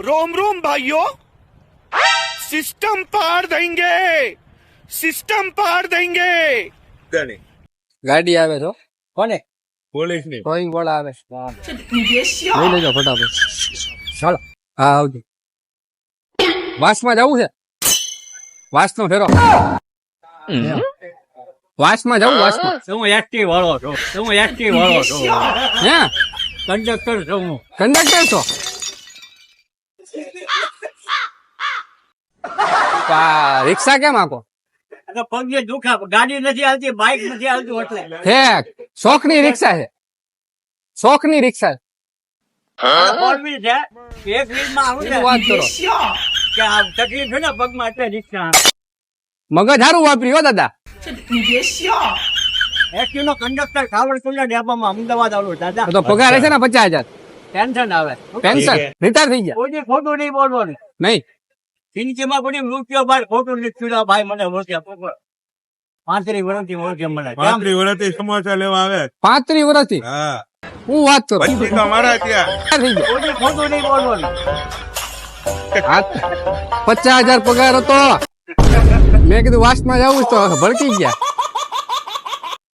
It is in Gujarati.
रोम रोम भाइयों सिस्टम पार देंगे सिस्टम पार देंगे ગણી ગાડી આવે છો કોને પોલીસ ની ટોઈંગ વાળા આવે લઈ લેજો ફટાફટ ચાલો હા આવજો વાસમાં જવું છે વાસનો ફેરો વાસમાં જવું વાસમાં હું એસટી વાળો છું હું એસટી વાળો છું હે કંડક્ટર છું હું કંડક્ટર છો તો આ રિક્ષા કેમ આખો પગે દુખા ગાડી નથી હાલતી બાઇક નથી હાલતું એટલે. હે છે. શોખની રિક્ષા છે. એક ની માં આવું વાત કરો. કે આ તકલીફ છે ને પગમાં એટલે રિક્ષા મગજ હારું વાપર્યું હો દાદા. એસટી નો કંડક્ટર ખાવડકુંડલા ડેપામાં અમદાવાદ આવું દાદા. તો પગાર હશે ને પચાસ હજાર. ટેન્શન આવે. પેન્શન રિટાયર થઈ ગયા. કોઈ ખોટું નહીં બોલવાનું. નહીં. જિંદગીમાં કોઈ મૃત્યુ બાર ખોટું નથી ભાઈ મને ઓળખ્યા પકડ. વર્ષથી ઓળખે મને. પાંત્રી વર્ષથી સમોસા લેવા આવે? પાંત્રીસ વર્ષથી? હા. હું વાત કરું? પછી તો અમારા ત્યાં. થઈ ગયા. કોઈ ખોટું નહીં બોલવાનું. પચાસ હજાર પગાર હતો. મેં કીધું વાસમાં જવું તો. ભડકી ગયા.